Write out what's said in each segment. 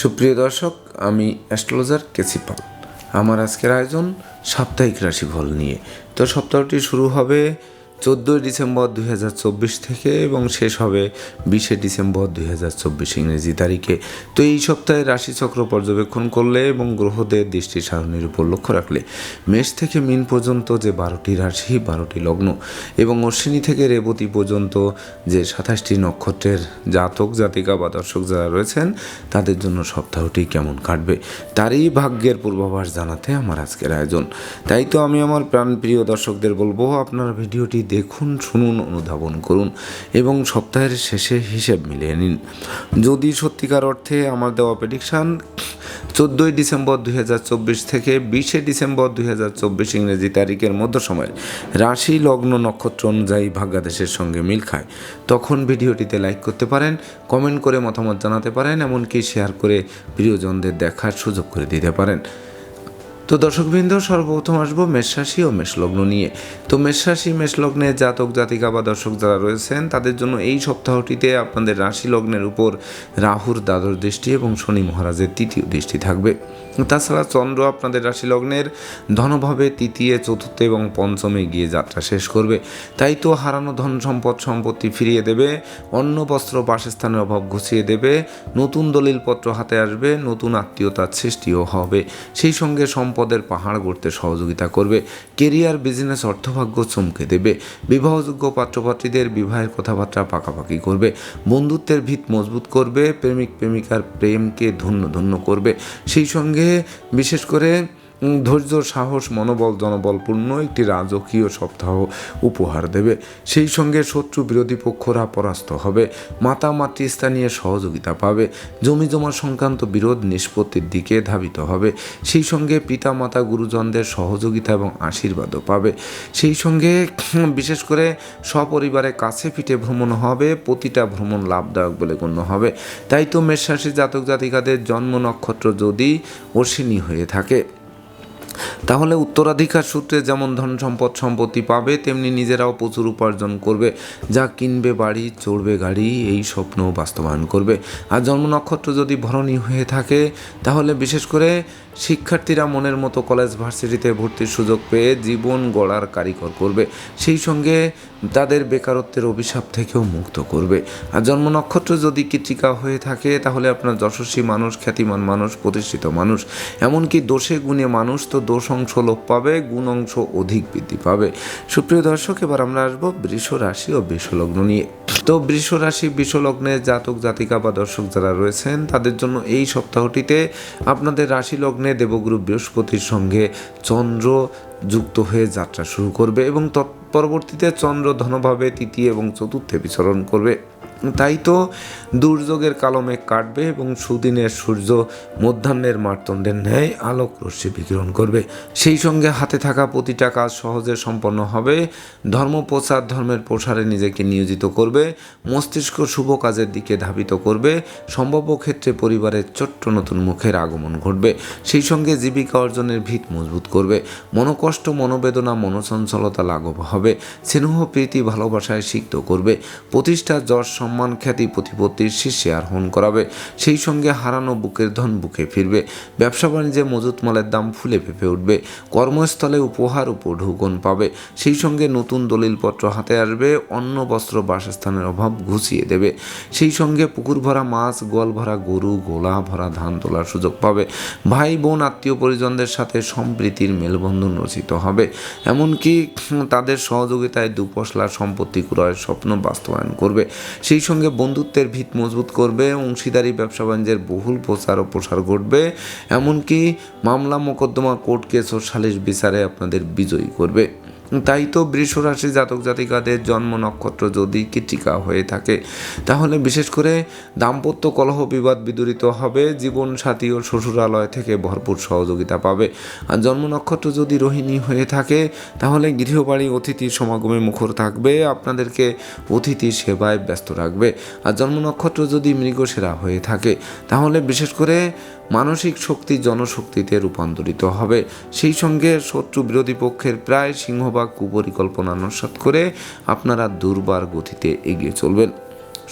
সুপ্রিয় দর্শক, আমি অ্যাস্ট্রোলজার কেসিপাল আমার আজকের আয়োজন সাপ্তাহিক রাশিফল নিয়ে। তো সপ্তাহটি শুরু হবে চোদ্দোই ডিসেম্বর দুই হাজার চব্বিশ থেকে এবং শেষ হবে বিশে ডিসেম্বর দুই হাজার চব্বিশ ইংরেজি তারিখে। তো এই সপ্তাহে রাশিচক্র পর্যবেক্ষণ করলে এবং গ্রহদের দৃষ্টি সারণীর উপর লক্ষ্য রাখলে মেষ থেকে মিন পর্যন্ত যে বারোটি রাশি, বারোটি লগ্ন এবং অশ্বিনী থেকে রেবতী পর্যন্ত যে সাতাশটি নক্ষত্রের জাতক, জাতিকা বা দর্শক যারা রয়েছেন, তাদের জন্য সপ্তাহটি কেমন কাটবে তারই ভাগ্যের পূর্বাভাস জানাতে আমার আজকের আয়োজন। তাই তো আমি আমার প্রাণপ্রিয় দর্শকদের বলব, আপনারা ভিডিওটি দেখুন, শুনুন, অনুধাবন করুন এবং সপ্তাহের শেষে হিসেব মিলিয়ে নিন। যদি সত্যিকার অর্থে আমার দেওয়া প্রেডিকশান চোদ্দোই ডিসেম্বর দুই হাজার চব্বিশ থেকে বিশে ডিসেম্বর দুই হাজার চব্বিশ ইংরেজি তারিখের মধ্য সময় রাশি লগ্ন নক্ষত্র অনুযায়ী ভাগ্যাদেশের সঙ্গে মিল খায়, তখন ভিডিওটিতে লাইক করতে পারেন কমেন্ট করে মতামত জানাতে পারেন, এমনকি শেয়ার করে প্রিয়জনদের দেখার সুযোগ করে দিতে পারেন। তো দর্শকবৃন্দ, সর্বপ্রথম আসব মেষরাশি ও মেষলগ্ন নিয়ে। তো মেষরাশি, মেষলগ্নে জাতক, জাতিকা বা দর্শক যারা রয়েছেন, তাদের জন্য এই সপ্তাহটিতে আপনাদের রাশি লগ্নের উপর রাহুর দ্বাদশ দৃষ্টি এবং শনি মহারাজের তৃতীয় দৃষ্টি থাকবে। তাছাড়া চন্দ্র আপনাদের রাশি লগ্নের ধনভাবে তৃতীয়, চতুর্থ এবং পঞ্চমে গিয়ে যাত্রা শেষ করবে। তাই তো হারানো ধন সম্পদ সম্পত্তি ফিরিয়ে দেবে, অন্ন, বস্ত্র, বাসস্থানের অভাব ঘুষিয়ে দেবে, নতুন দলিলপত্র হাতে আসবে, নতুন আত্মীয়তার সৃষ্টিও হবে। সেই সঙ্গে সম্পদের পাহাড় গড়তে সহযোগিতা করবে, কেরিয়ার, বিজনেস, অর্থভাগ্য চমকে দেবে। বিবাহযোগ্য পাত্রপাত্রীদের বিবাহের কথাবার্তা পাকাপাকি করবে, বন্ধুত্বের ভিত মজবুত করবে প্রেমিক প্রেমিকার প্রেমকে ধন্য ধন্য করবে। সেই সঙ্গে বিশেষ করে ধৈর্য, সাহস, মনোবল জনবলপূর্ণ একটি রাজকীয় সপ্তাহ উপহার দেবে। সেই সঙ্গে শত্রু বিরোধী পক্ষরা পরাস্ত হবে। মাতা, মাতৃস্থানীয় নিয়ে সহযোগিতা পাবে। জমি জমা সংক্রান্ত বিরোধ নিষ্পত্তির দিকে ধাবিত হবে। সেই সঙ্গে পিতা মাতা গুরুজনদের সহযোগিতা এবং আশীর্বাদও পাবে। সেই সঙ্গে বিশেষ করে সপরিবারে কাছে পিঠে ভ্রমণ হবে, প্রতিটা ভ্রমণ লাভদায়ক বলে গণ্য হবে। তাই তো মেষরাশি জাতক জাতিকাদের জন্ম নক্ষত্র যদি অশ্বিনী হয়ে থাকে। তাহলে উত্তরাধিকার সূত্রে যেমন ধন সম্পদ সম্পত্তি পাবে, তেমনি নিজেরাও প্রচুর উপার্জন করবে। যা কিনবে বাড়ি, চড়বে গাড়ি, এই স্বপ্ন বাস্তবায়ন করবে। আর জন্ম নক্ষত্র যদি ভরণী হয়ে থাকে, তাহলে বিশেষ করে শিক্ষার্থীরা মনের মতো কলেজ ভার্সিটিতে ভর্তির সুযোগ পেয়ে জীবন গড়ার কারিকর করবে। সেই সঙ্গে তাদের বেকারত্বের অভিশাপ থেকেও মুক্ত করবে। আর জন্ম নক্ষত্র যদি কৃতিকা হয়ে থাকে, তাহলে আপনার যশস্বী মানুষ, খ্যাতিমান মানুষ, প্রতিষ্ঠিত মানুষ। এমনকি দোষে গুণে মানুষ, তো দোষ অংশ লোপ পাবে গুণ অংশ অধিক বৃদ্ধি পাবে। সুপ্রিয় দর্শক, এবার আমরা আসব বৃষ রাশি ও বৃষলগ্ন নিয়ে। তো বৃষ রাশি বৃষলগ্নে জাতক, জাতিকা বা দর্শক যারা রয়েছেন, তাদের জন্য এই সপ্তাহটিতে আপনাদের রাশি লগ্নে দেবগুরু বৃহস্পতির সঙ্গে চন্দ্র যুক্ত হয়ে যাত্রা শুরু করবে এবং তৎপরবর্তীতে চন্দ্র ধনভাবে, তৃতীয় এবং চতুর্থে বিচরণ করবে। তাই তো দুর্যোগের কালো মেঘ কাটবে এবং সুদিনের সূর্য মধ্যাহ্নের মারতণ্ডের ন্যায় আলোক রশ্মি বিকিরণ করবে। সেই সঙ্গে হাতে থাকা প্রতিটা কাজ সহজে সম্পন্ন হবে। ধর্ম প্রচার, ধর্মের প্রসারে নিজেকে নিয়োজিত করবে। মস্তিষ্ক শুভ কাজের দিকে ধাবিত করবে। সম্ভাব্য ক্ষেত্রে পরিবারের ছোট্ট নতুন মুখের আগমন ঘটবে। সেই সঙ্গে জীবিকা অর্জনের ভিত মজবুত করবে। মনোকষ্ট, মনোবেদনা, মনোচঞ্চলতা লাঘব হবে। স্নেহ, প্রীতি, ভালোবাসায় সিক্ত করবে। প্রতিষ্ঠা যশ সম্মান খ্যাতি প্রতিপত্তির শীর্ষে আরোহণ করাবে। সেই সঙ্গে হারানো বুকের ধন বুকে ফিরবে। ব্যবসা বাণিজ্যে মজুত মালের দাম ফুলে ফেপে উঠবে। কর্মস্থলে উপহার উপঢৌকন পাবে। সেই সঙ্গে নতুন দলিলপত্র হাতে আসবে। অন্ন, বস্ত্র, বাসস্থানের অভাব ঘুষিয়ে দেবে। সেই সঙ্গে পুকুর ভরা মাছ, গোয়াল ভরা গরু, গোলা ভরা ধান তোলার সুযোগ পাবে। ভাই, বোন, আত্মীয় পরিজনদের সাথে সম্প্রীতির মেলবন্ধন রচিত হবে। এমনকি তাদের সহযোগিতায় দুপশলা সম্পত্তি ক্রয়ের স্বপ্ন বাস্তবায়ন করবে। সেই সঙ্গে বন্ধুত্বের ভিত মজবুত করবে, অংশীদারি ব্যবসা বাণিজ্যের বহুল প্রচার ও প্রসার ঘটবে, এমনকি মামলা মোকদ্দমা কোর্ট কেস ও সালিশ বিচারে আপনাদের বিজয়ী করবে। তাই তো বৃষ রাশি জাতক জাতিকাদের জন্ম নক্ষত্র যদি কৃতিকা হয়ে থাকে, তাহলে বিশেষ করে দাম্পত্য কলহ বিবাদ বিদূরিত হবে জীবন সাথী ও শ্বশুরালয় থেকে ভরপুর সহযোগিতা পাবে। আর জন্ম নক্ষত্র যদি রোহিণী হয়ে থাকে, তাহলে গৃহবাড়ি অতিথির সমাগমে মুখর থাকবে, আপনাদেরকে অতিথি সেবায় ব্যস্ত রাখবে। আর জন্ম নক্ষত্র যদি মৃগসেরা হয়ে থাকে, তাহলে বিশেষ করে মানসিক শক্তি জনশক্তিতে রূপান্তরিত হবে। সেই সঙ্গে শত্রু বিরোধী পক্ষের প্রায় সিংহভাগ কুপরিকল্পনা নস্বাত করে আপনারা দুর্বার গতিতে এগিয়ে চলবেন।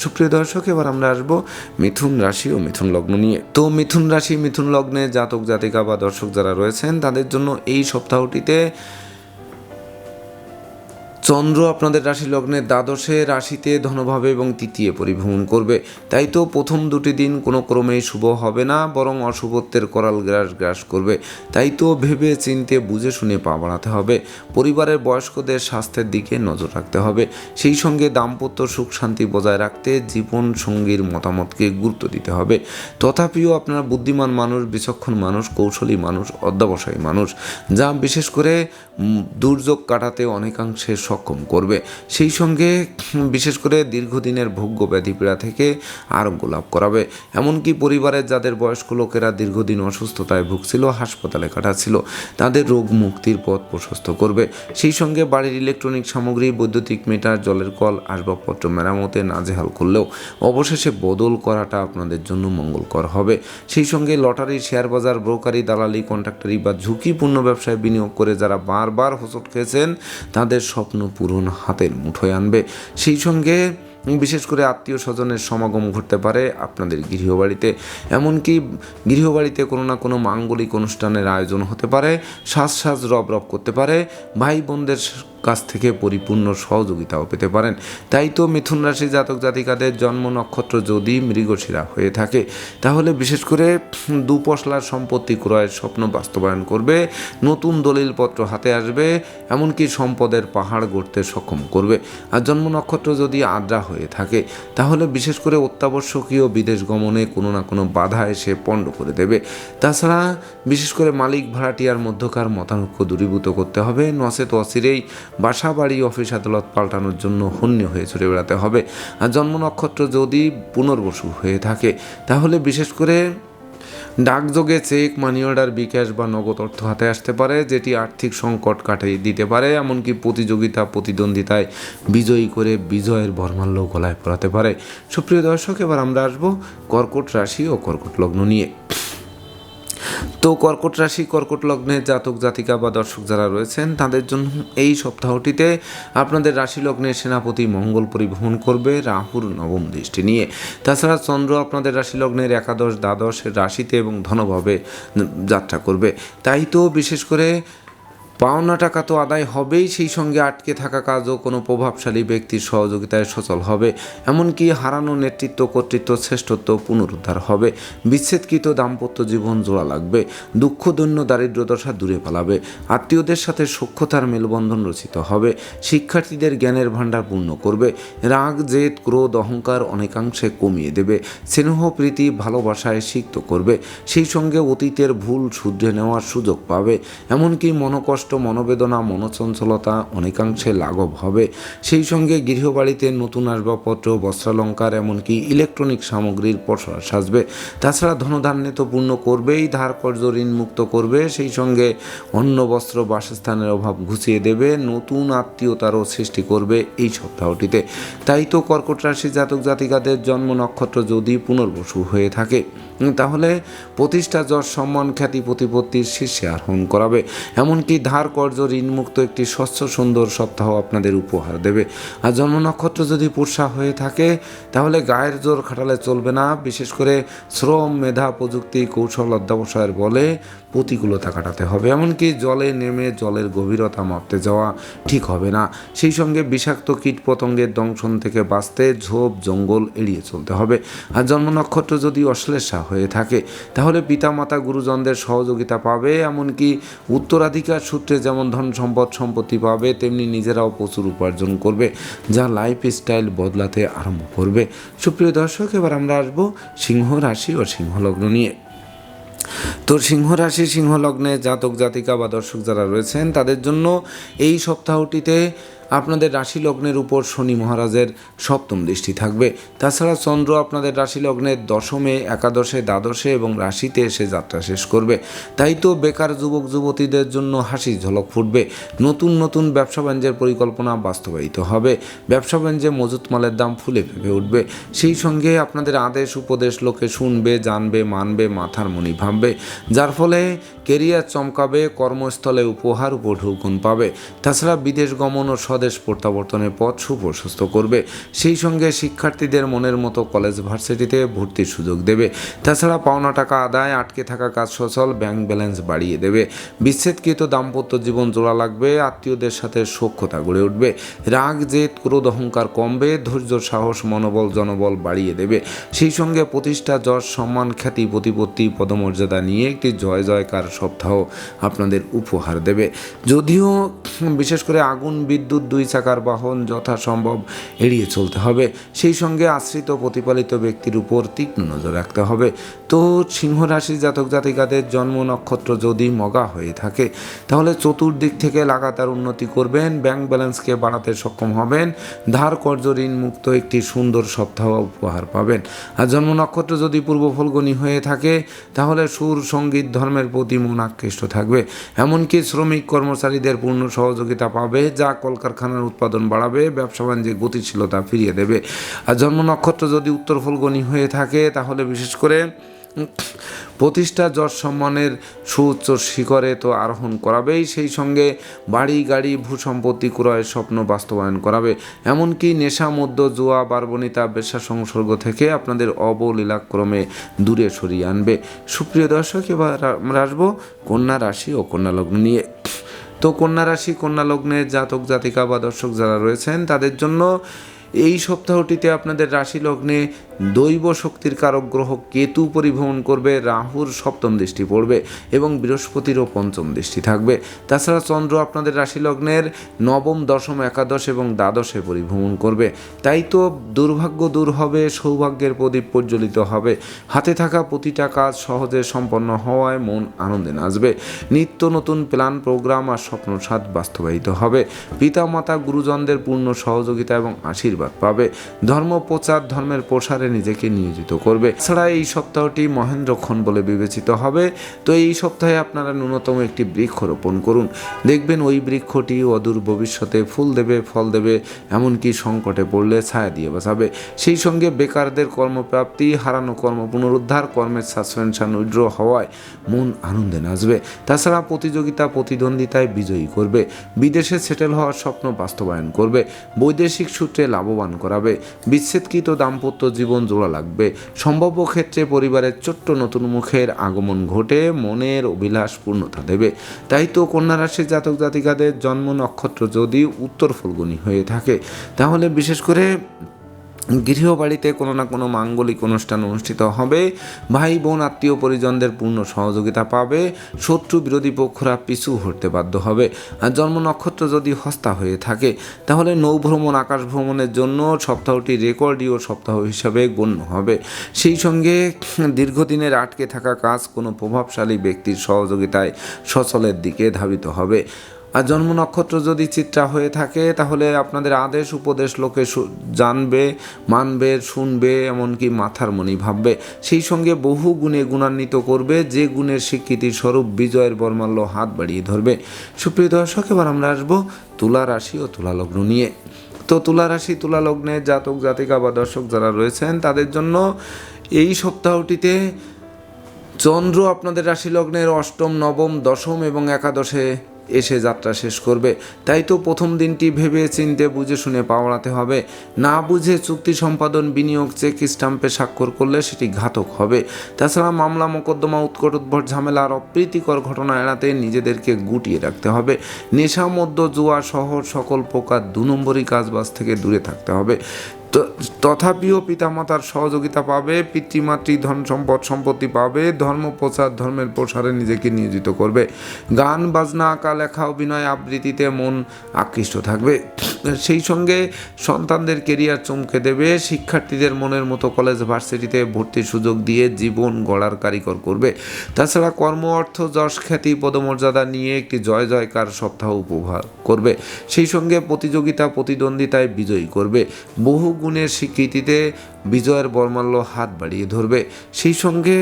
সুপ্রিয় দর্শক, এবার আমরা আসব মিথুন রাশি ও মিথুন লগ্ন নিয়ে। তো মিথুন রাশি, মিথুন লগ্নে জাতক জাতিকা বা দর্শক যারা রয়েছেন, তাদের জন্য এই সপ্তাহটিতে চন্দ্র আপনাদের রাশি লগ্নের দ্বাদশে রাশিতে ধনভাবে এবং তৃতীয় পরিভ্রমণ করবে। তাই তো প্রথম দুটি দিন কোনো ক্রমেই শুভ হবে না, বরং অশুভত্বের করাল গ্রাস গ্রাস করবে। তাই তো ভেবে চিনতে বুঝে শুনে পা বাড়াতে হবে। পরিবারের বয়স্কদের স্বাস্থ্যের দিকে নজর রাখতে হবে। সেই সঙ্গে দাম্পত্য সুখ শান্তি বজায় রাখতে জীবন সঙ্গীর মতামতকে গুরুত্ব দিতে হবে। তথাপিও আপনার বুদ্ধিমান মানুষ, বিচক্ষণ মানুষ, কৌশলী মানুষ, অধ্যাবসায়ী মানুষ, যা বিশেষ করে দুর্যোগ কাটাতে অনেকাংশে সক্ষম করবে। সেই সঙ্গে বিশেষ করে দীর্ঘদিনের ভোগ্য ব্যাধি পীড়া থেকে আরোগ্য লাভ করাবে। এমনকি পরিবারের যাদের বয়স্ক লোকেরা দীর্ঘদিন অসুস্থতায় ভুগছিল, হাসপাতালে কাটাচ্ছিল, তাদের রোগ মুক্তির পথ প্রশস্ত করবে। সেই সঙ্গে বাড়ির ইলেকট্রনিক সামগ্রী, বৈদ্যুতিক মিটার, জলের কল, আসবাবপত্র মেরামতে নাজেহাল করলেও অবশেষে বদল করাটা আপনাদের জন্য মঙ্গলকর হবে। সেই সঙ্গে লটারি, শেয়ার বাজার, ব্রোকারি, দালালি, কন্ট্রাক্টারি বা ঝুঁকিপূর্ণ ব্যবসায় বিনিয়োগ করে যারা বারবার হোঁচট খেয়েছেন, তাদের স্বপ্ন পূরণ হাতের মুঠোয় আনবে। সেই সঙ্গে বিশেষ করে আত্মীয় স্বজনের সমাগম ঘটতে পারে আপনাদের গৃহবাড়িতে। এমনকি গৃহবাড়িতে কোনো না কোনো মাঙ্গলিক অনুষ্ঠানের আয়োজন হতে পারে শ্বাস শ্বাস রব রব করতে পারে। ভাই বোনদের কাছ থেকে পরিপূর্ণ সহযোগিতাও পেতে পারেন। তাই তো মিথুন রাশি জাতক জাতিকাদের জন্ম নক্ষত্র যদি মৃগশিরা হয়ে থাকে, তাহলে বিশেষ করে দুপশলার সম্পত্তি ক্রয়ের স্বপ্ন বাস্তবায়ন করবে, নতুন দলিলপত্র হাতে আসবে, এমনকি সম্পদের পাহাড় গড়তে সক্ষম করবে। আর জন্ম নক্ষত্র যদি আদ্রা হয়ে থাকে, তাহলে বিশেষ করে অত্যাবশ্যকীয় বিদেশ গমনে কোনো না কোনো বাধা এসে পণ্ড করে দেবে। তাছাড়া বিশেষ করে মালিক ভাড়াটিয়ার মধ্যকার মতানৈক্য দূরীভূত করতে হবে, নচেত অচিরেই বাসা বাড়ি অফিস আদালত পাল্টানোর জন্য হন্য হয়ে চলে বেড়াতে হবে। আর জন্ম নক্ষত্র যদি পুনর্বসু হয়ে থাকে, তাহলে বিশেষ করে ডাকযোগে চেক, মানি অর্ডার, বিকাশ বা নগদ অর্থ হাতে আসতে পারে, যেটি আর্থিক সংকট কাটিয়ে দিতে পারে, এমনকি প্রতিযোগিতা, প্রতিদ্বন্দ্বিতায় বিজয়ী করে বিজয়ের বর্মাল্য গলায় পড়াতে পারে। সুপ্রিয় দর্শক, এবার আমরা আসব কর্কট রাশি ও কর্কট লগ্ন নিয়ে। তো কর্কট রাশি, কর্কট লগ্নে জাতক, জাতিকা বা দর্শক যারা রয়েছেন, তাদের জন্য এই সপ্তাহটিতে আপনাদের রাশি লগ্নে সেনাপতি মঙ্গল পরিবহন করবে রাহুর নবম দৃষ্টি নিয়ে। তাছাড়া চন্দ্র আপনাদের রাশি লগ্নের একাদশ, দ্বাদশ রাশিতে এবং ধনভাবে যাত্রা করবে। তাই তো বিশেষ করে পাওনা টাকা তো আদায় হবেই, সেই সঙ্গে আটকে থাকা কাজও কোনো প্রভাবশালী ব্যক্তির সহযোগিতায় সচল হবে। এমনকি হারানো নেতৃত্ব কর্তৃত্ব শ্রেষ্ঠত্ব পুনরুদ্ধার হবে। বিচ্ছেদকৃত দাম্পত্য জীবন জোড়া লাগবে। দুঃখদৈন্য দারিদ্রদশা দূরে পালাবে। আত্মীয়দের সাথে সক্ষতার মেলবন্ধন রচিত হবে। শিক্ষার্থীদের জ্ঞানের ভাণ্ডার পূর্ণ করবে। রাগ, জেদ, ক্রোধ, অহংকার অনেকাংশে কমিয়ে দেবে। স্নেহ, প্রীতি, ভালোবাসায় সিক্ত করবে। সেই সঙ্গে অতীতের ভুল শুধরে নেওয়ার সুযোগ পাবে। এমনকি মনোকষ্ট মনোবেদনা, মনোচঞ্চলতা অনেকাংশে লাঘব হবে। সেই সঙ্গে গৃহবাড়িতে নতুন আসবাবপত্র, বস্ত্রালঙ্কার, এমনকি ইলেকট্রনিক সামগ্রীর পসরা সাজবে। তাছাড়া ধনধান্যে তো পূর্ণ করবেই ধার কর্য ঋণ মুক্ত করবে। সেই সঙ্গে অন্ন, বস্ত্র, বাসস্থানের অভাব ঘুচিয়ে দেবে, নতুন আত্মীয়তারও সৃষ্টি করবে এই সপ্তাহটিতে। তাই তো কর্কট রাশি জাতক জাতিকাদের জন্ম নক্ষত্র যদি পুনর্বসু হয়ে থাকে, তাহলে প্রতিষ্ঠা যশ সম্মান খ্যাতি প্রতিপত্তির শীর্ষে আরোহণ করাবে। এমনকি ধার কর্য ঋণমুক্ত একটি স্বচ্ছ সুন্দর সপ্তাহ আপনাদের উপহার দেবে। আর জন্ম নক্ষত্র যদি পোষা হয়ে থাকে, তাহলে গায়ের জোর খাটালে চলবে না। বিশেষ করে শ্রম, মেধা, প্রযুক্তি, কৌশল, অধ্যাবসায়ের বলে প্রতিকূলতা কাটাতে হবে। এমনকি জলে নেমে জলের গভীরতা মাপতে যাওয়া ঠিক হবে না। সেই সঙ্গে বিষাক্ত কীট পতঙ্গের দংশন থেকে বাঁচতে ঝোপ, জঙ্গল এড়িয়ে চলতে হবে। আর জন্ম নক্ষত্র যদি অশ্লেষা হয়ে থাকে, তাহলে পিতামাতা গুরুজনদের সহযোগিতা পাবে। এমনকি উত্তরাধিকার সূত্রে যেমন ধন সম্পদ সম্পত্তি পাবে, তেমনি নিজেরাও প্রচুর উপার্জন করবে, যা লাইফ স্টাইল বদলাতে আরম্ভ করবে। সুপ্রিয় দর্শক, এবার আমরা আসব সিংহ রাশি ও সিংহলগ্ন নিয়ে। তো সিংহ রাশি সিংহ লগ্নে জাতক, জাতিকা বা দর্শক যারা রয়েছেন, তাদের জন্য এই সপ্তাহটিতে আপনাদের রাশি লগ্নের উপর শনি মহারাজের সপ্তম দৃষ্টি থাকবে। তাছাড়া চন্দ্র আপনাদের রাশি লগ্নের দশমে, একাদশে, দ্বাদশে এবং রাশিতে এসে যাত্রা শেষ করবে। তাই তো বেকার যুবক, যুবতীদের জন্য হাসি ঝলক ফুটবে। নতুন নতুন ব্যবসা বাণিজ্যের পরিকল্পনা বাস্তবায়িত হবে। ব্যবসা বাণিজ্যে মজুত মালের দাম ফুলে ফেপে উঠবে। সেই সঙ্গে আপনাদের আদেশ, উপদেশ লোকে শুনবে, জানবে, মানবে, মাথার মনি ভাববে। যার ফলে কেরিয়ার চমকাবে, কর্মস্থলে উপহার উপঢৌকন পাবে। তাছাড়া বিদেশ গমন ও স্বদেশ প্রত্যাবর্তনের পথ সুপ্রশস্ত করবে। সেই সঙ্গে শিক্ষার্থীদের মনের মতো কলেজ ভার্সিটিতে ভর্তির সুযোগ দেবে। তাছাড়া পাওনা টাকা আদায়, আটকে থাকা কাজ সচল, ব্যাংক ব্যালেন্স বাড়িয়ে দেবে। বিচ্ছেদকৃত দাম্পত্য জীবন জোড়া লাগবে, আত্মীয়দের সাথে সখ্যতা গড়ে উঠবে। রাগ, জেদ, ক্রোধ, অহংকার কমবে, ধৈর্য, সাহস, মনোবল, জনবল বাড়িয়ে দেবে। সেই সঙ্গে প্রতিষ্ঠা, যশ, সম্মান, খ্যাতি, প্রতিপত্তি, পদমর্যাদা নিয়ে একটি জয় জয়কার সপ্তাহ আপনাদের উপহার দেবে। যদিও, বিশেষ করে আগুন, বিদ্যুৎ দুই চাকার বাহন যথাসম্ভব এড়িয়ে চলতে হবে। সেই সঙ্গে আশ্রিত প্রতিপালিত ব্যক্তির উপর তীক্ষ্ণ নজর রাখতে হবে। তো সিংহ রাশি জাতক জাতিকাদের জন্ম নক্ষত্র যদি মগা হয়ে থাকে, তাহলে চতুর্দিক থেকে লাগাতার উন্নতি করবেন ব্যাংক ব্যালেন্সকে বাড়াতে সক্ষম হবেন, ধার কর্য ঋণ মুক্ত একটি সুন্দর সপ্তাহ উপহার পাবেন। আর জন্ম নক্ষত্র যদি পূর্ব ফলগুনি হয়ে থাকে, তাহলে সুর, সংগীত, ধর্মের প্রতি মন আকৃষ্ট থাকবে। এমনকি শ্রমিক কর্মচারীদের পূর্ণ সহযোগিতা পাবে, যা কলকারখানার উৎপাদন বাড়াবে, ব্যবসা বাণিজ্যে গতিশীলতা ফিরিয়ে দেবে। আর জন্ম নক্ষত্র যদি উত্তর ফলগুনি হয়ে থাকে, তাহলে বিশেষ করে প্রতিষ্ঠা যশ সম্মানের সুউচ্চ শিখরে তো আরোহণ করাবেই, সেই সঙ্গে বাড়ি, গাড়ি ভূসম্পত্তি ক্রয়ের স্বপ্ন বাস্তবায়ন করাবে। এমনকি নেশা মধ্য জুয়া, বারবনিতা, বেশ্যা সংসর্গ থেকে আপনাদের অবলীলাক্রমে দূরে সরিয়ে আনবে। সুপ্রিয় দর্শক, এবার আমরা আসব কন্যা রাশি ও কন্যা লগ্ন নিয়ে। তো কন্যা রাশি, কন্যা লগ্নের জাতক, জাতিকা বা দর্শক যারা রয়েছেন, তাদের জন্য এই সপ্তাহটিতে আপনাদের রাশি লগ্নে দৈব শক্তির কারক গ্রহ কেতু পরিভ্রমণ করবে, রাহুর সপ্তম দৃষ্টি পড়বে এবং বৃহস্পতিরও পঞ্চম দৃষ্টি থাকবে। তাছাড়া চন্দ্র আপনাদের রাশি লগ্নের নবম, দশম, একাদশ এবং দ্বাদশে পরিভ্রমণ করবে। তাই তো দুর্ভাগ্য দূর হবে, সৌভাগ্যের প্রদীপ প্রজ্বলিত হবে। হাতে থাকা প্রতিটা কাজ সহজে সম্পন্ন হওয়ায় মন আনন্দে নাচবে। নিত্য নতুন প্ল্যান, প্রোগ্রাম আর স্বপ্ন সাত বাস্তবায়িত হবে। পিতামাতা, গুরুজনদের পূর্ণ সহযোগিতা এবং আশীর্বাদ পাবে। ধর্ম প্রচার ধর্মের প্রসারে নিজেকে নিয়োজিত করবে। ছাড়া এই সপ্তাহটি মহেন্দ্রক্ষণ বলে বিবেচিত হবে। তো এই সপ্তাহে আপনারা ন্যূনতম একটি বৃক্ষ রোপণ করুন। দেখবেন ওই বৃক্ষটি অদূর ভবিষ্যতে ফুল দেবে, ফল দেবে, এমনকি সংকটে পড়লে ছায়া দিয়ে বাঁচাবে সেই সঙ্গে বেকারদের কর্মপ্রাপ্তি, হারানো কর্ম পুনরুদ্ধার, কর্মের সাসপেনশন উইড্র হওয়ায় মন আনন্দে নাচবে। তাছাড়া প্রতিযোগিতা, প্রতিদ্বন্দ্বিতায় বিজয়ী করবে। বিদেশে সেটেল হওয়ার স্বপ্ন বাস্তবায়ন করবে। বৈদেশিক সূত্রে লাভবান করাবে। বিচ্ছেদকৃত দাম্পত্য জীবন জোড়া লাগবে। সম্ভাব্য ক্ষেত্রে পরিবারের ছোট্ট নতুন মুখের আগমন ঘটে, মনের অভিলাষ পূর্ণতা দেবে। তাই তো কন্যা রাশির জাতক জাতিকাদের জন্ম নক্ষত্র যদি উত্তর ফলগুনি হয়ে থাকে, তাহলে বিশেষ করে গৃহবাড়িতে কোনো না কোনো মাঙ্গলিক অনুষ্ঠান অনুষ্ঠিত হবে। ভাই, বোন, আত্মীয় পরিজনদের পূর্ণ সহযোগিতা পাবে। শত্রু বিরোধী পক্ষরা পিছু হতে বাধ্য হবে। আর জন্ম নক্ষত্র যদি হস্তা হয়ে থাকে, তাহলে নৌভ্রমণ আকাশ ভ্রমণের জন্য সপ্তাহটি রেকর্ডীয় সপ্তাহ হিসাবে গণ্য হবে। সেই সঙ্গে দীর্ঘদিনের আটকে থাকা কাজ কোনো প্রভাবশালী ব্যক্তির সহযোগিতায় সচলের দিকে ধাবিত হবে। আর জন্ম নক্ষত্র যদি চিত্রা হয়ে থাকে, তাহলে আপনাদের আদেশ, উপদেশ লোকে জানবে, মানবে, শুনবে, এমনকি মাথার মনি ভাববে। সেই সঙ্গে বহু গুণে গুণান্বিত করবে, যে গুণের স্বীকৃতি স্বরূপ বিজয়ের বর্মাল্য হাত বাড়িয়ে ধরবে। সুপ্রিয় দর্শক, এবার আমরা আসব তুলা রাশি ও তুলা লগ্ন নিয়ে। তো তুলা রাশি, তুলা লগ্নে জাতক, জাতিকা বা দর্শক যারা রয়েছেন, তাদের জন্য এই সপ্তাহটিতে চন্দ্র আপনাদের রাশি লগ্নের অষ্টম, নবম, দশম এবং একাদশে এসে যাত্রা শেষ করবে। তাই তো প্রথম দিনটি ভেবে চিনতে বুঝে শুনে পাওয়াতে হবে। না বুঝে চুক্তি সম্পাদন, বিনিয়োগ, চেক স্টাম্পে স্বাক্ষর করলে সেটি ঘাতক হবে। তাছাড়া মামলা, মোকদ্দমা, উৎকট উদ্ভট ঝামেলা আর অপ্রীতিকর ঘটনা এড়াতে নিজেদেরকে গুটিয়ে রাখতে হবে। নেশা মধ্য জুয়া সহ সকল প্রকার দু নম্বরই কাজবাজ থেকে দূরে থাকতে হবে। তথাপিও পিতামাতার সহযোগিতা পাবে, পিতৃমাতৃ ধন সম্পদ সম্পত্তি পাবে, ধর্ম প্রচার, ধর্মের প্রসারে নিজেকে নিয়োজিত করবে। গান, বাজনা, আঁকা, লেখা, অভিনয় আবৃত্তিতে মন আকৃষ্ট থাকবে। সেই সঙ্গে সন্তানদের কেরিয়ার চমকে দেবে, শিক্ষার্থীদের মনের মতো কলেজ, ভার্সিটিতে ভর্তির সুযোগ দিয়ে জীবন গড়ার কারিগর করবে। তাছাড়া কর্ম, অর্থ, যশ, খ্যাতি, পদমর্যাদা নিয়ে একটি জয় জয়কার সপ্তাহ উপভোগ করবে। সেই সঙ্গে প্রতিযোগিতা, প্রতিদ্বন্দ্বিতায় বিজয়ী করবে। বহু গুণের স্বীকৃতিতে বিজয়ের বর্মাল্য হাত বাড়িয়ে ধরবে। সেই সঙ্গে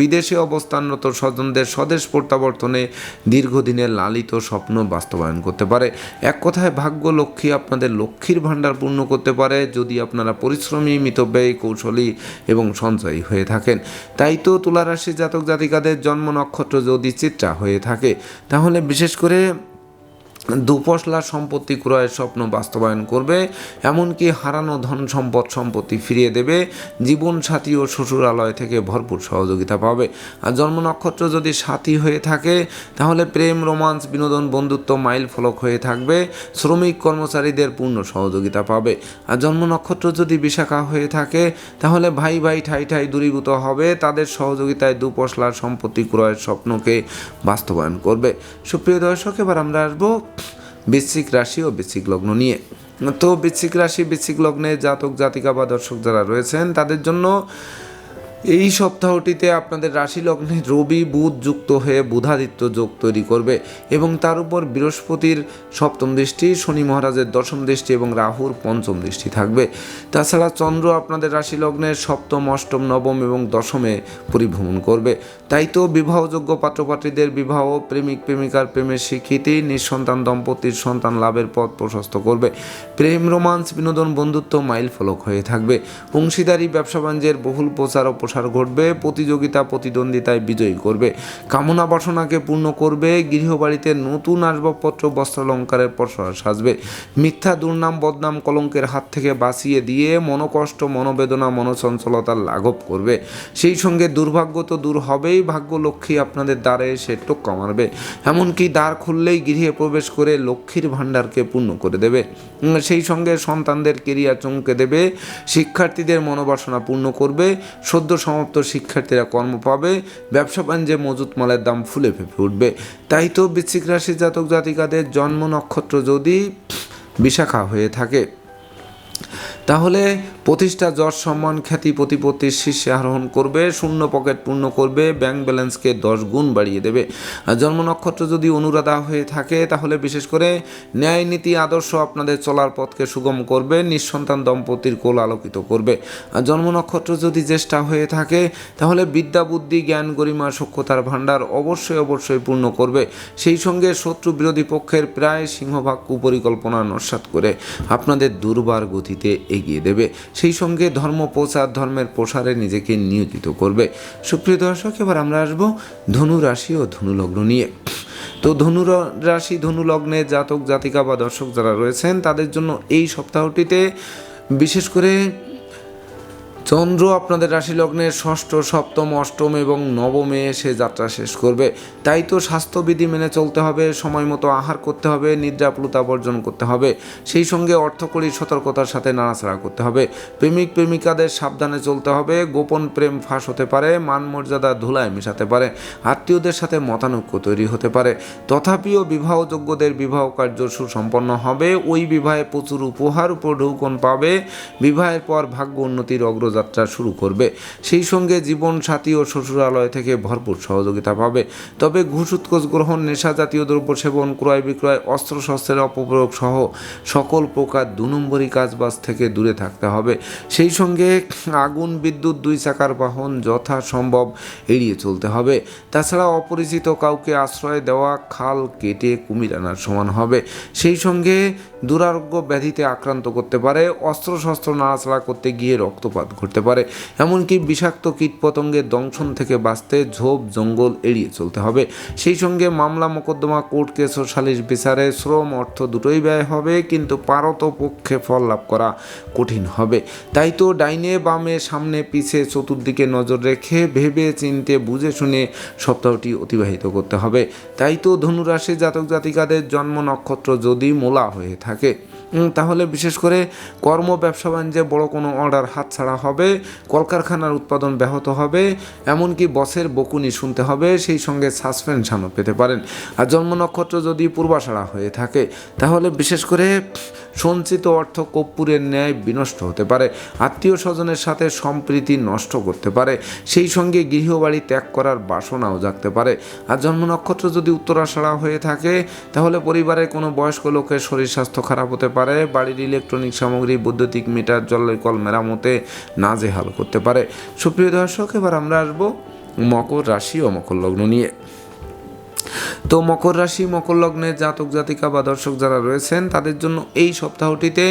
বিদেশে অবস্থানরত স্বজনদের স্বদেশ প্রত্যাবর্তনে দীর্ঘদিনের লালিত স্বপ্ন বাস্তবায়ন করতে পারে। এক কথায়, ভাগ্য লক্ষ্মী আপনাদের লক্ষ্মীর ভাণ্ডার পূর্ণ করতে পারে যদি আপনারা পরিশ্রমী, মিতব্যয়ী, কৌশলী এবং সঞ্চয়ী হয়ে থাকেন। তাই তো তুলারাশি জাতক জাতিকাদের জন্ম নক্ষত্র যদি চিত্রা হয়ে থাকে। তাহলে বিশেষ করে দুপশলা সম্পত্তি ক্রয়ের স্বপ্ন বাস্তবায়ন করবে, এমনকি হারানো ধন সম্পদ সম্পত্তি ফিরিয়ে দেবে, জীবন সাথী ও শ্বশুরালয় থেকে ভরপুর সহযোগিতা পাবে। আর জন্ম নক্ষত্র যদি সাথী হয়ে থাকে, তাহলে প্রেম, রোমান্স, বিনোদন, বন্ধুত্ব মাইল ফলক হয়ে থাকবে, শ্রমিক কর্মচারীদের পূর্ণ সহযোগিতা পাবে। আর জন্ম নক্ষত্র যদি বিশাখা হয়ে থাকে, তাহলে ভাই ভাই, ঠাই ঠাই দূরীভূত হবে, তাদের সহযোগিতায় দুপশলার সম্পত্তি ক্রয়ের স্বপ্নকে বাস্তবায়ন করবে। সুপ্রিয় দর্শক, এবার আমরা আসব বৃশ্চিক রাশি ও বৃশ্চিক লগ্ন নিয়ে। তো বৃশ্চিক রাশি, বৃশ্চিক লগ্নে জাতক, জাতিকা বা দর্শক যারা রয়েছেন, তাদের জন্য এই সপ্তাহটিতে আপনাদের রাশি লগ্নে রবি, বুধ যুক্ত হয়ে বুধাদিত্য যোগ তৈরি করবে এবং তার উপর বৃহস্পতির সপ্তম দৃষ্টি, শনি মহারাজের দশম দৃষ্টি এবং রাহুর পঞ্চম দৃষ্টি থাকবে। তাছাড়া চন্দ্র আপনাদের রাশি লগ্নের সপ্তম, অষ্টম, নবম এবং দশমে পরিভ্রমণ করবে। তাই তো বিবাহযোগ্য পাত্রপাত্রীদের বিবাহ প্রেমিক, প্রেমিকার প্রেমের স্বীকৃতি, নিঃসন্তান দম্পতির সন্তান লাভের পথ প্রশস্ত করবে। প্রেম, রোমান্স, বিনোদন, বন্ধুত্ব মাইল ফলক হয়ে থাকবে। অংশীদারি, ব্যবসা বাণিজ্যের বহুল প্রচার ও প্রসার ঘটবে, প্রতিযোগিতা, প্রতিদ্বন্দ্বিতায় বিজয়ী করবে। কামনা বাসনাকে পূর্ণ করবে, গৃহবাড়িতে নতুন আসবাবপত্র, বস্ত্রালঙ্কারের প্রসার সাজবে। মিথ্যা, দুর্নাম, বদনাম, কলঙ্কের হাত থেকে বাঁচিয়ে দিয়ে মনোকষ্ট, মনোবেদনা মনোচঞ্চলতার লাঘব করবে। সেই সঙ্গে দুর্ভাগ্য তো দূর হবেই ভাগ্য লক্ষ্মী আপনাদের দ্বারে এসে টোক্কা মারবে। এমনকি দ্বার খুললেই গৃহে প্রবেশ করে লক্ষ্মীর ভাণ্ডারকে পূর্ণ করে দেবে। সেই সঙ্গে সন্তানদের কেরিয়ার চমকে দেবে, শিক্ষার্থীদের মনোবাসনা পূর্ণ করবে, সদ্য সমাপ্ত শিক্ষার্থীরা কর্ম পাবে, ব্যবসা বাণিজ্যে মজুত মালের দাম ফুলে ফেপে উঠবে। তাই তো বৃশ্চিক রাশির জাতক জাতিকাদের জন্ম নক্ষত্র যদি বিশাখা হয়ে থাকে। তাহলে প্রতিষ্ঠা যশ সম্মান খ্যাতি প্রতিপত্তির শীর্ষে আরোহণ করবে, শূন্য পকেট পূর্ণ করবে, ব্যাংক ব্যালেন্সকে দশ গুণ বাড়িয়ে দেবে। আর জন্ম নক্ষত্র যদি অনুরাধা হয়ে থাকে, তাহলে বিশেষ করে ন্যায় নীতি আদর্শ আপনাদের চলার পথকে সুগম করবে, নিঃসন্তান দম্পতির কোল আলোকিত করবে। আর জন্ম নক্ষত্র যদি জ্যেষ্ঠা হয়ে থাকে, তাহলে বিদ্যা, বুদ্ধি, জ্ঞান, গরিমা সক্ষতার ভাণ্ডার অবশ্যই অবশ্যই পূর্ণ করবে। সেই সঙ্গে শত্রু বিরোধী পক্ষের প্রায় সিংহভাগ কুপরিকল্পনা নস্বাত করে আপনাদের দুর্বার গতিতে এগিয়ে দেবে। সেই সঙ্গে ধর্ম, প্রচার, ধর্মের প্রসারে নিজেকে নিয়োজিত করবে। সুপ্রিয় দর্শক, এবার আমরা আসব ধনু রাশি ও ধনু লগ্ন নিয়ে। তো ধনু রাশি, ধনু লগ্নে জাতক, জাতিকা বা দর্শক যারা রয়েছেন, তাদের জন্য এই সপ্তাহটিতে বিশেষ করে চন্দ্র আপনাদের রাশি লগ্নের ষষ্ঠ, সপ্তম, অষ্টম এবং নবমে সে যাত্রা শেষ করবে। তাই তো স্বাস্থ্যবিধি মেনে চলতে হবে, সময় মতো আহার করতে হবে নিদ্রাপ্লুতা বর্জন করতে হবে। সেই সঙ্গে অর্থকরী সতর্কতার সাথে নাড়াচাড়া করতে হবে। প্রেমিক, প্রেমিকাদের সাবধানে চলতে হবে, গোপন প্রেম ফাঁস হতে পারে মান মর্যাদা ধুলায় মেশাতে পারে, আত্মীয়দের সাথে মতানৈক্য তৈরি হতে পারে। তথাপিও বিবাহযোগ্যদের বিবাহ কার্য সুসম্পন্ন হবে, ওই বিবাহে প্রচুর উপহার উপঢৌকন পাবে। বিবাহের পর ভাগ্য উন্নতির অগ্রযাত্রা শুরু করবে। সেই সঙ্গে জীবন সাথী ও শ্বশুরালয় থেকে ভরপুর সহযোগিতা পাবে। তবে ঘুষ উৎকোচ গ্রহণ, নেশা জাতীয় দ্রব্য সেবন, ক্রয় বিক্রয় অস্ত্রশস্ত্রের অপপ্রয়োগ সহ সকল প্রকার দু নম্বরী কাজবাজ থেকে দূরে থাকতে হবে। সেই সঙ্গে আগুন, বিদ্যুৎ, দুই চাকার বাহন যথাসম্ভব এড়িয়ে চলতে হবে। তাছাড়া অপরিচিত কাউকে আশ্রয় দেওয়া, খাল কেটে কুমির আনার সমান হবে। সেই সঙ্গে দুরারোগ্য ব্যাধিতে আক্রান্ত করতে পারে, অস্ত্রশস্ত্র নাড়াচাড়া করতে গিয়ে রক্তপাত ঘটতে পারে। এমনকি বিষাক্ত কীটপতঙ্গের দংশন থেকে বাঁচতে ঝোপ, জঙ্গল এড়িয়ে চলতে হবে। সেই সঙ্গে মামলা মোকদ্দমা, কোর্ট কেস ও সালিশ বিচারে শ্রম অর্থ দুটোই ব্যয় হবে, কিন্তু পারত পক্ষে ফল লাভ করা কঠিন হবে। তাই তো ডাইনে বামে সামনে পিছে চতুর্দিকে নজর রেখে ভেবে চিনতে বুঝে শুনে সপ্তাহটি অতিবাহিত করতে হবে। তাই তো ধনুরাশি জাতক জাতিকাদের জন্ম নক্ষত্র যদি মোলা হয়ে থাকে উম, তাহলে বিশেষ করে কর্ম ব্যবসা বাণিজ্যে বড় কোনো অর্ডার হাতছাড়া হবে কলকারখানার উৎপাদন ব্যাহত হবে এমনকি বসের বকুনি শুনতে হবে সেই সঙ্গে সাসপেনশানও পেতে পারেন। আর জন্ম নক্ষত্র যদি পূর্বাশাড়া হয়ে থাকে তাহলে বিশেষ করে সঞ্চিত অর্থ কর্পূরের ন্যায় বিনষ্ট হতে পারে, আত্মীয় স্বজনের সাথে সম্প্রীতি নষ্ট করতে পারে, সেই সঙ্গে গৃহবাড়ি ত্যাগ করার বাসনাও জাগতে পারে। আর জন্ম নক্ষত্র যদি উত্তরাষাড়া হয়ে থাকে, তাহলে পরিবারের কোনো বয়স্ক লোকের শরীর স্বাস্থ্য খারাপ হতে পারে, বাড়ির ইলেকট্রনিক সামগ্রী, বৈদ্যুতিক মিটার জলের কল মেরামতে নাজেহাল করতে পারে। সুপ্রিয় দর্শক, এবার আমরা আসব মকর রাশি ও মকর লগ্ন নিয়ে। তো মকর রাশি, মকর লগ্নের জাতক, জাতিকা বা দর্শক যারা রয়েছেন, তাদের জন্য এই সপ্তাহটিতে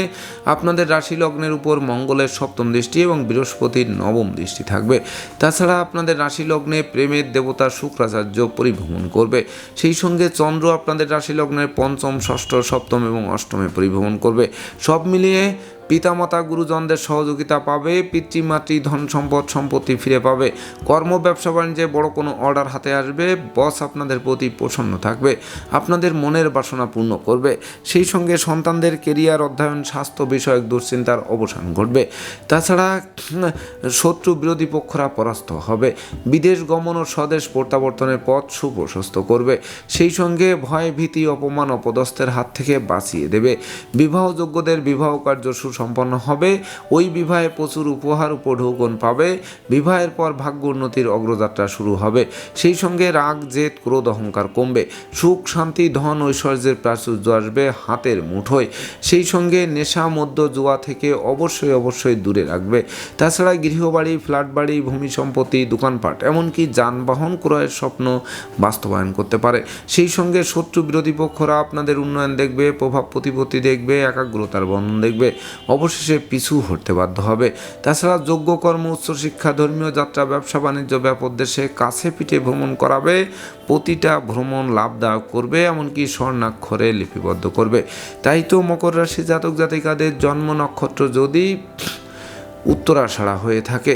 আপনাদের রাশি লগ্নের উপর মঙ্গলের সপ্তম দৃষ্টি এবং বৃহস্পতির নবম দৃষ্টি থাকবে। তাছাড়া আপনাদের রাশি লগ্নে প্রেমের দেবতা শুক্রাচার্য পরিভ্রমণ করবে। সেই সঙ্গে চন্দ্র আপনাদের রাশি লগ্নের পঞ্চম, ষষ্ঠ, সপ্তম এবং অষ্টমে পরিভ্রমণ করবে। সব মিলিয়ে পিতামাতা গুরুজনদের সহযোগিতা পাবে, পিতৃমাতৃ ধন সম্পদ, সম্পত্তি ফিরে পাবে। কর্ম, ব্যবসা, বাণিজ্যে বড় কোনো অর্ডার হাতে আসবে, বস আপনাদের প্রতি প্রসন্ন থাকবে, আপনাদের মনের বাসনা পূর্ণ করবে। সেই সঙ্গে সন্তানদের কেরিয়ার, অধ্যয়ন, স্বাস্থ্য বিষয়ক দুশ্চিন্তার অবসান ঘটবে। তাছাড়া শত্রু বিরোধী পক্ষরা পরাস্ত হবে। বিদেশ গমন ও স্বদেশ প্রত্যাবর্তনের পথ সুপ্রশস্ত করবে। সেই সঙ্গে ভয়, ভীতি, অপমান, অপদস্থের হাত থেকে বাঁচিয়ে দেবে। বিবাহযোগ্যদের বিবাহ কার্য সুসম্পন্ন হবে। ওই বিবাহে প্রচুর উপহার উপঢৌকন পাবে। বিবাহের পর ভাগ্য উন্নতির অগ্রযাত্রা শুরু হবে। সেই সঙ্গে রাগ, জেদ, ক্রোধ, অহংকার কমবে। সুখ, শান্তি, ধন, ঐশ্বর্যের প্রাচুর্য আসবে হাতের মুঠোয়। সেই সঙ্গে নেশা মধ্য জুয়া থেকে অবশ্যই অবশ্যই দূরে রাখবে। তাছাড়া গৃহবাড়ি ফ্ল্যাট বাড়ি ভূমি সম্পত্তি, দোকানপাট, এমনকি যানবাহন ক্রয়ের স্বপ্ন বাস্তবায়ন করতে পারে। সেই সঙ্গে শত্রু বিরোধী পক্ষরা আপনাদের উন্নয়ন দেখবে, প্রভাব প্রতিপত্তি দেখবে, একাগ্রতার বর্ণন দেখবে। অবশেষে পিছু হতে বাধ্য হবে। তাছাড়া যোগ্য কর্ম উচ্চশিক্ষা ধর্মীয় যাত্রা, ব্যবসা, বাণিজ্য ব্যাপক দেশে কাছে পিঠে ভ্রমণ করাবে, প্রতিটা ভ্রমণ লাভদায়ক করবে, এমনকি স্বর্ণাক্ষরে লিপিবদ্ধ করবে। তাই তো মকর রাশি জাতক জাতিকাদের জন্ম নক্ষত্র যদি উত্তরাষাড়া হয়ে থাকে।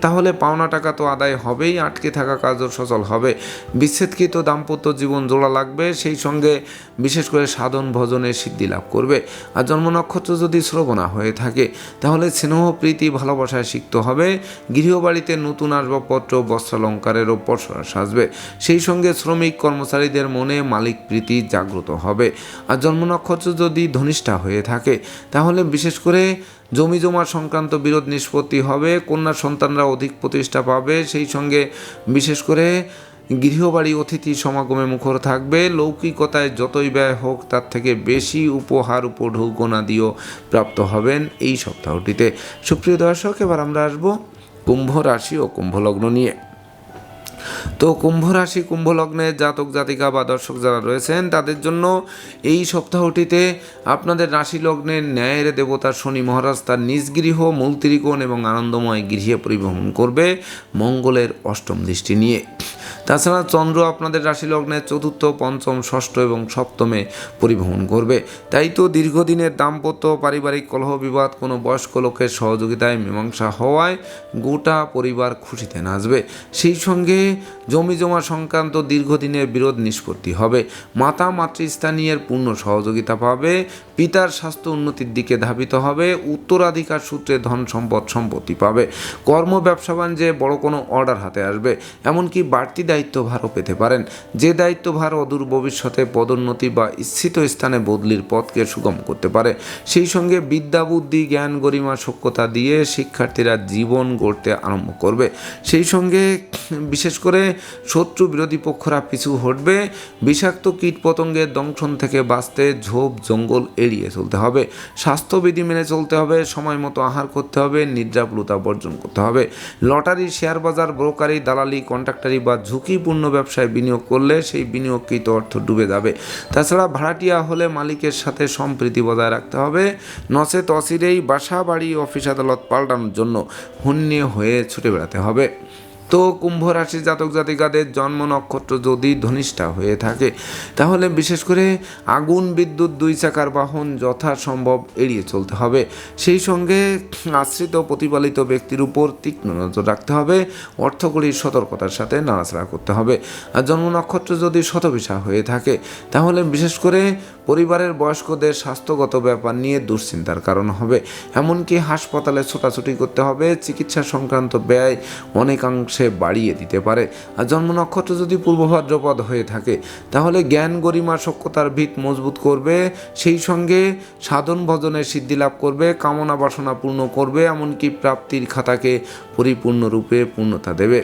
তাহলে পাওনা টাকা তো আদায় হবেই, আটকে থাকা কাজও সচল হবে। বিচ্ছেদকৃত দাম্পত্য জীবন জোড়া লাগবে, সেই সঙ্গে বিশেষ করে সাধন ভজনে সিদ্ধি লাভ করবে। আর জন্ম নক্ষত্র যদি শ্রবণা হয়ে থাকে, তাহলে স্নেহ, প্রীতি, ভালোবাসায় সিক্ত হবে। গৃহবাড়িতে নতুন আসবাবপত্র বস্ত্রালঙ্কারেরও পসরা সাজবে। সেই সঙ্গে শ্রমিক কর্মচারীদের মনে মালিক প্রীতি জাগ্রত হবে। আর জন্ম নক্ষত্র যদি ধনিষ্ঠা হয়ে থাকে, তাহলে বিশেষ করে জমি জমা সংক্রান্ত বিরোধ নিষ্পত্তি হবে, কন্যা সন্তানরা অধিক প্রতিষ্ঠা পাবে, সেই সঙ্গে বিশেষ করে গৃহবাড়ি অতিথি সমাগমে মুখর থাকবে। লৌকিকতায় যতই ব্যয় হোক, তার থেকে বেশি উপহার উপঢৌকনা দিয়েও প্রাপ্ত হবেন এই সপ্তাহটিতে। সুপ্রিয় দর্শক, এবার আমরা আসব কুম্ভ রাশি ও কুম্ভ লগ্ন নিয়ে। তো কুম্ভ রাশি, কুম্ভ লগ্নের জাতক, জাতিকা বা দর্শক যারা রয়েছেন, তাদের জন্য এই সপ্তাহটিতে আপনাদের রাশি লগ্নের ন্যায়ের দেবতা শনি মহারাজ তার নিজ গৃহ, মূল ত্রিকোণ এবং আনন্দময় গৃহে পরিভ্রমণ করবে মঙ্গলের অষ্টম দৃষ্টি নিয়ে। তাছাড়া চন্দ্র আপনাদের রাশি লগ্নের চতুর্থ, পঞ্চম, ষষ্ঠ এবং সপ্তমে পরিভ্রমণ করবে। তাই তো দীর্ঘদিনের দাম্পত্য, পারিবারিক কলহ, বিবাদ, কোনো বয়স্ক লোকের সহযোগিতায় মীমাংসা হওয়ায় গোটা পরিবার খুশিতে নাচবে। সেই সঙ্গে জমি জমা সংক্রান্ত দীর্ঘদিনের বিরোধ নিষ্পত্তি হবে। মাতা, মাতৃস্থানীয়ের পূর্ণ সহযোগিতা পাবে। পিতার স্বাস্থ্য উন্নতির দিকে ধাবিত হবে। উত্তরাধিকার সূত্রে ধন সম্পদ সম্পত্তি পাবে। কর্ম, ব্যবসা বাণিজ্যে বড় কোনো অর্ডার হাতে আসবে, এমনকি বাড়তি দায়িত্বভারও পেতে পারেন। যে দায়িত্বভার অদূর ভবিষ্যতে পদোন্নতি বা ইচ্ছিত স্থানে বদলির পথকে সুগম করতে পারে, সেই সঙ্গে বিদ্যা, বুদ্ধি, জ্ঞান, গরিমা, সক্ষতা দিয়ে শিক্ষার্থীরা জীবন গড়তে আরম্ভ করবে। সেই সঙ্গে বিশেষ করে শত্রু বিরোধী পক্ষরা পিছু হটবে। বিষাক্ত কীট পতঙ্গের দংশন থেকে বাঁচতে ঝোপ জঙ্গল এড়িয়ে চলতে হবে। স্বাস্থ্যবিধি মেনে চলতে হবে, সময় মতো আহার করতে হবে নিদ্রাপুলতা বর্জন করতে হবে। লটারি শেয়ার বাজার ব্রোকারি দালালি, কন্ট্রাক্টারি বা ঝুঁকিপূর্ণ ব্যবসায় বিনিয়োগ করলে সেই বিনিয়োগকৃত অর্থ ডুবে যাবে। তাছাড়া ভাড়াটিয়া হলে মালিকের সাথে সম্প্রীতি বজায় রাখতে হবে। নচেত অচিরেই বাসা, বাড়ি, অফিস, আদালত পাল্টানোর জন্য হন্যে হয়ে ছুটে বেড়াতে হবে। তো কুম্ভ রাশি জাতক জাতিকাদের জন্ম নক্ষত্র যদি ধনিষ্ঠা হয়ে থাকে, তাহলে বিশেষ করে আগুন, বিদ্যুৎ, দুই চাকার বাহন যথাসম্ভব এড়িয়ে চলতে হবে। সেই সঙ্গে আশ্রিত প্রতিপালিত ব্যক্তির উপর তীক্ষ্ণ নজর রাখতে হবে অর্থকরীর সতর্কতার সাথে নাড়াচাড়া করতে হবে। আর জন্ম নক্ষত্র যদি শতবিশা হয়ে থাকে, তাহলে বিশেষ করে পরিবারের বয়স্কদের স্বাস্থ্যগত ব্যাপার নিয়ে দুশ্চিন্তার কারণ হবে। এমনকি হাসপাতালে ছোটাছুটি করতে হবে, চিকিৎসা সংক্রান্ত ব্যয় অনেকাংশে বাড়িয়ে দিতে পারে। আর জন্ম নক্ষত্র যদি পূর্ব ভাদ্রপদ হয়ে থাকে, তাহলে জ্ঞান গরিমা সক্ষতার ভিত মজবুত করবে, সেই সঙ্গে সাধন ভজনের সিদ্ধি লাভ করবে, কামনা বাসনা পূর্ণ করবে, এমনকি প্রাপ্তির খাতাকে পরিপূর্ণরূপে পূর্ণতা দেবে।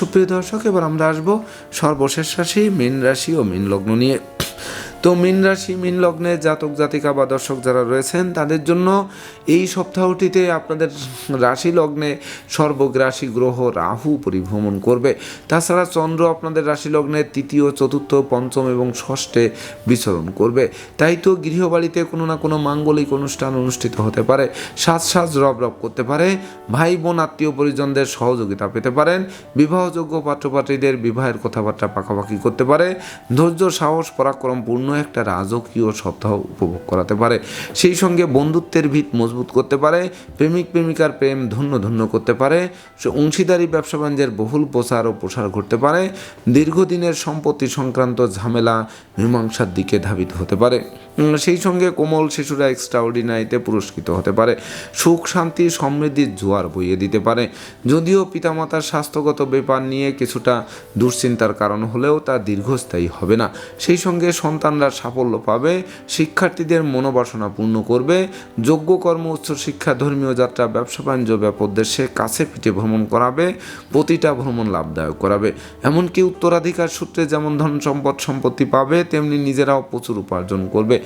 সুপ্রিয় দর্শক, এবার আমরা আসব সর্বশেষ রাশি, মীন রাশি ও মীন লগ্ন নিয়ে। তো মিন রাশি, মিন লগ্নে জাতক, জাতিকা বা দর্শক যারা রয়েছেন, তাদের জন্য এই সপ্তাহটিতে আপনাদের রাশি লগ্নে সর্বগ্রাসী গ্রহ রাহু পরিভ্রমণ করবে। তাছাড়া চন্দ্র আপনাদের রাশি লগ্নে তৃতীয়, চতুর্থ, পঞ্চম এবং ষষ্ঠে বিচরণ করবে। তাই তো গৃহবাড়িতে কোনো না কোনো মাঙ্গলিক অনুষ্ঠান অনুষ্ঠিত হতে পারে, সাজ সাজ রব রব করতে পারে, ভাই বোন, আত্মীয় পরিজনদের সহযোগিতা পেতে পারেন, বিবাহযোগ্য পাত্রপাত্রীদের বিবাহের কথাবার্তা পাকাপাকি করতে পারে, ধৈর্য, সাহস, পরাক্রম পূর্ণ একটা রাজকীয় সপ্তাহ উপভোগ করাতে পারে। সেই সঙ্গে বন্ধুত্বের ভিত মজবুত করতে পারে, প্রেমিক প্রেমিকার প্রেম ধন্য ধন্য করতে পারে অংশীদারি ব্যবসা বাণিজ্যের বহুল প্রচার ও প্রসার ঘটতে পারে, দীর্ঘদিনের সম্পত্তি সংক্রান্ত ঝামেলা মীমাংসার দিকে ধাবিত হতে পারে। সেই সঙ্গে কোমল শিশুরা এক্সট্রা এক্সট্রাঅর্ডিনারিতে পুরস্কৃত হতে পারে, সুখ, শান্তি, সমৃদ্ধির জোয়ার বইয়ে দিতে পারে। যদিও পিতামাতার স্বাস্থ্যগত ব্যাপার নিয়ে কিছুটা দুশ্চিন্তার কারণ হলেও তা দীর্ঘস্থায়ী হবে না। সেই সঙ্গে সন্তানরা সাফল্য পাবে, শিক্ষার্থীদের মনোবাসনা পূর্ণ করবে, যোগ্য কর্ম উচ্চ শিক্ষা ধর্মীয় যাত্রা, ব্যবসা বাণিজ্য ব্যাপোদ্দেশ্যে কাছে পিঠে ভ্রমণ করাবে, প্রতিটা ভ্রমণ লাভদায়ক করাবে। এমনকি উত্তরাধিকার সূত্রে যেমন ধন সম্পদ সম্পত্তি পাবে, তেমনি নিজেরাও প্রচুর উপার্জন করবে।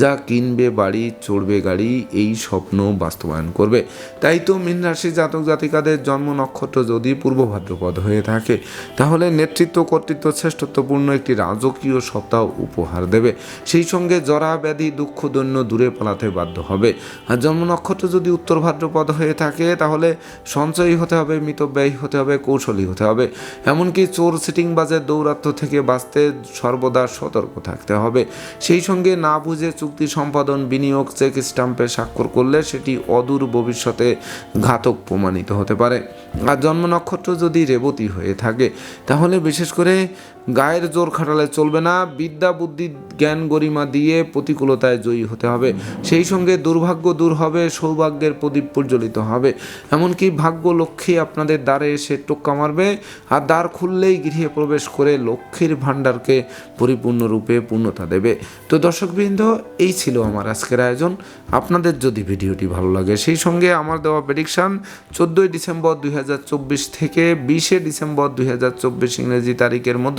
যা কিনবে, বাড়ি, চড়বে গাড়ি, এই স্বপ্ন বাস্তবায়ন করবে। তাই তো মীন রাশি জাতক জাতিকাদের জন্ম নক্ষত্র যদি পূর্ব ভাদ্রপদ হয়ে থাকে, তাহলে নেতৃত্ব কর্তৃত্ব শ্রেষ্ঠত্বপূর্ণ একটি রাজকীয় সপ্তাহ উপহার দেবে। সেই সঙ্গে জরা, ব্যাধি, দুঃখ, দৈন্য দূরে পালাতে বাধ্য হবে। আর জন্ম নক্ষত্র যদি উত্তর ভাদ্রপদ হয়ে থাকে, তাহলে সঞ্চয়ী হতে হবে, মিতব্যয়ী হতে হবে, কৌশলী হতে হবে। এমনকি চোর সিটিং সিটিংবাজের দৌরাত্ম্য থেকে বাঁচতে সর্বদা সতর্ক থাকতে হবে। সেই সঙ্গে না বুঝে চুক্তি সম্পাদন, বিনিয়োগ, চেক স্টাম্পে স্বাক্ষর করলে সেটি অদূর ভবিষ্যতে ঘাতক প্রমাণিত হতে পারে। আর জন্ম নক্ষত্র যদি রেবতী হয়ে থাকে, তাহলে বিশেষ করে গায়ের জোর খাটালে চলবে না, বিদ্যা, বুদ্ধি, জ্ঞান গরিমা দিয়ে প্রতিকূলতায় জয়ী হতে হবে। সেই সঙ্গে দুর্ভাগ্য দূর হবে, সৌভাগ্যের প্রদীপ প্রজ্বলিত হবে। এমনকি ভাগ্য লক্ষ্মী আপনাদের দ্বারে এসে টোক্কা মারবে আর দ্বার খুললেই গৃহে প্রবেশ করে লক্ষ্মীর ভাণ্ডারকে পরিপূর্ণরূপে পূর্ণতা দেবে। তো দর্শকবৃন্দ, এই ছিল আমার আজকের আয়োজন। আপনাদের যদি ভিডিওটি ভালো লাগে, সেই সঙ্গে আমার দেওয়া প্রেডিকশান চোদ্দোই ডিসেম্বর দুই হাজার চব্বিশ থেকে বিশে ডিসেম্বর দুই হাজার চব্বিশ ইংরেজি তারিখের মধ্য